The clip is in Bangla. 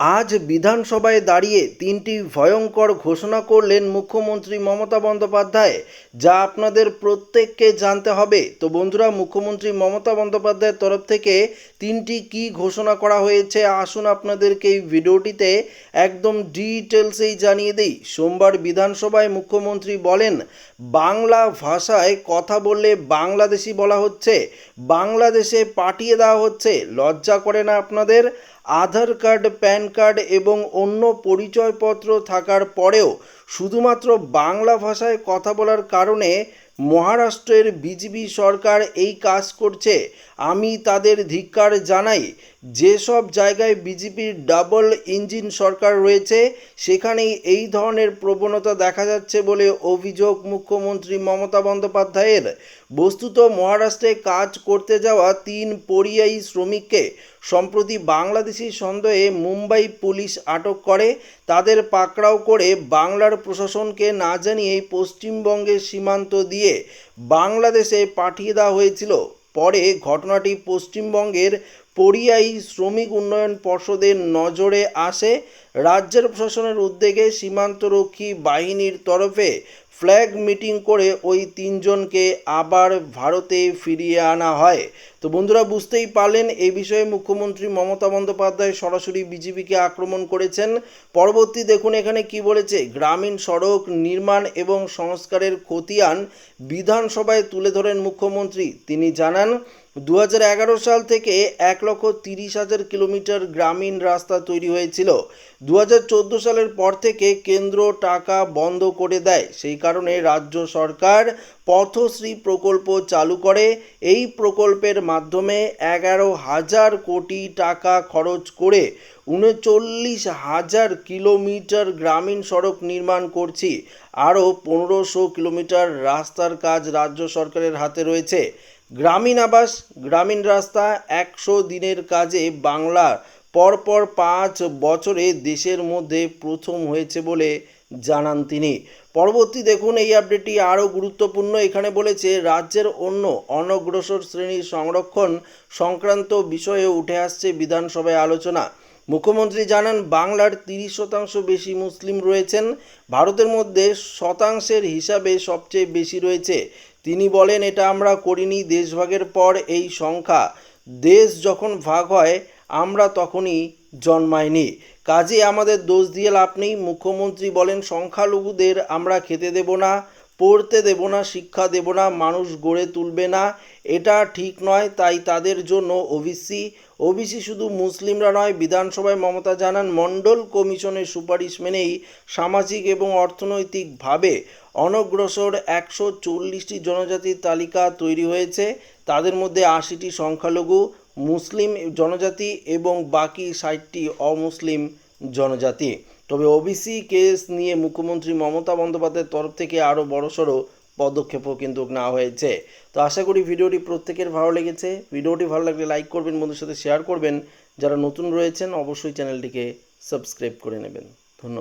আজ বিধানসভায় দাঁড়িয়ে তিনটি ভয়ঙ্কর ঘোষণা করলেন মুখ্যমন্ত্রী মমতা বন্দ্যোপাধ্যায়। যা আপনাদের প্রত্যেককে জানতে হবে। তো বন্ধুরা, মুখ্যমন্ত্রী মমতা বন্দ্যোপাধ্যায়ের তরফ থেকে তিনটি কি ঘোষণা করা হয়েছে আসুন আপনাদেরকে এই ভিডিওটিতে একদম ডিটেলসেই জানিয়ে দিই। সোমবার বিধানসভায় মুখ্যমন্ত্রী বলেন, বাংলা ভাষায় কথা বললে বাংলাদেশি বলা হচ্ছে, বাংলাদেশে পাঠিয়ে দেওয়া হচ্ছে। লজ্জা করে না আপনাদের? আধার কার্ড, প্যান কার্ড এবং অন্য পরিচয়পত্র থাকার পরেও শুধুমাত্র বাংলা ভাষায় কথা বলার কারণে মহারাষ্ট্রের বিজেপি সরকার এই কাজ করছে। আমি তাদের ধিক্কার জানাই যেসব জায়গায় বিজেপির ডাবল ইঞ্জিন সরকার রয়েছে, সেখানেই এই ধরনের প্রবণতা দেখা যাচ্ছে বলে অভিযোগ মুখ্যমন্ত্রী মমতা বন্দ্যোপাধ্যায়ের। বস্তুত মহারাষ্ট্রে কাজ করতে যাওয়া তিন পরিযায়ী শ্রমিককে, সম্প্রতি বাংলাদেশি সন্দেহে মুম্বাই পুলিশ আটক করে, তাদের পাকড়াও করে বাংলার প্রশাসনকে না জানিয়েই পশ্চিমবঙ্গের সীমান্ত দিয়ে বাংলাদেশে পাঠিয়ে দেওয়া হয়েছিল। পরে ঘটনাটি পশ্চিমবঙ্গের পরিযায়ী শ্রমিক উন্নয়ন পর্ষদের নজরে আসে। রাজ্যের প্রশাসনের উদ্যোগে সীমান্তরক্ষী বাহিনীর তরফে ফ্ল্যাগ মিটিং করে ওই তিনজনকে আবার ভারতে ফিরিয়ে আনা হয়। তো বন্ধুরা, বুঝতেই পারলেন, এই বিষয়ে মুখ্যমন্ত্রী মমতা বন্দ্যোপাধ্যায় সরাসরি বিজেপিকে আক্রমণ করেছেন। পরবর্তী দেখুন এখানে কি বলেছে, গ্রামীণ সড়ক নির্মাণ এবং সংস্কারের খতিয়ান বিধানসভায় তুলে ধরেন মুখ্যমন্ত্রী। তিনি জানান দু হাজার এগারো সাল থেকে এক লক্ষ তিরিশ হাজার কিলোমিটার গ্রামীণ রাস্তা তৈরি হয়েছিল। দু হাজার চোদ্দ সালের পর থেকে কেন্দ্র টাকা বন্ধ করে দেয়। সেই কারণে রাজ্য সরকার পথশ্রী প্রকল্প চালু করে। এই প্রকল্পের মাধ্যমে এগারো হাজার কোটি টাকা খরচ করে উনচল্লিশ হাজার কিলোমিটার গ্রামীণ সড়ক নির্মাণ করছি। আরও পনেরোশো কিলোমিটার রাস্তার কাজ রাজ্য সরকারের হাতে রয়েছে। গ্রামীণ আবাস, গ্রামীণ রাস্তা, একশো দিনের কাজে বাংলা। পরপর পাঁচ বছরে দেশের মধ্যে প্রথম হয়েছে বলে জানান তিনি। পরবর্তী দেখুন, এই আপডেটটি আরও গুরুত্বপূর্ণ। এখানে বলেছে, রাজ্যের অন্য অনগ্রসর শ্রেণির সংরক্ষণ সংক্রান্ত বিষয়ে উঠে আসছে বিধানসভায় আলোচনা। মুখ্যমন্ত্রী জানান, বাংলার তিরিশ শতাংশ বেশি মুসলিম রয়েছেন। ভারতের মধ্যে শতাংশের হিসাবে সবচেয়ে বেশি রয়েছে। তিনি বলেন, এটা আমরা করিনি দেশভাগের পর এই সংখ্যা। দেশ যখন ভাগ হয়, আমরা তখনই জন্মাইনি। কাজে আমাদের দোষ দিয়ে লাভ নেই। মুখ্যমন্ত্রী বলেন, সংখ্যালঘুদের আমরা খেতে দেব না, পড়তে দেব না, শিক্ষা দেব না, মানুষ গড়ে তুলবে না। এটা ঠিক নয়, তাই তাদের জন্য ওবিসি। ওবিসি শুধু মুসলিমরা নয়, বিধানসভায় মমতা জানান, মণ্ডল কমিশনের সুপারিশ মেনেই সামাজিক এবং অর্থনৈতিকভাবে অনগ্রসর একশো চল্লিশটি জনজাতির তালিকা তৈরি হয়েছে। তাদের মধ্যে আশিটি সংখ্যালঘু মুসলিম জনজাতি এবং বাকি ষাটটি অমুসলিম জনজাতি। তবে ওবিসি কেস নিয়ে মুখ্যমন্ত্রী মমতা বন্দ্যোপাধ্যায়ের তরফ থেকে আরও বড়সড় পদক্ষেপও কিন্তু নেওয়া হয়েছে। তো আশা করি ভিডিওটি প্রত্যেকের ভালো লেগেছে। ভিডিওটি ভালো লাগলে লাইক করবেন বন্ধুর সাথে শেয়ার করবেন। যারা নতুন রয়েছেন, অবশ্যই চ্যানেলটিকে সাবস্ক্রাইব করে নেবেন।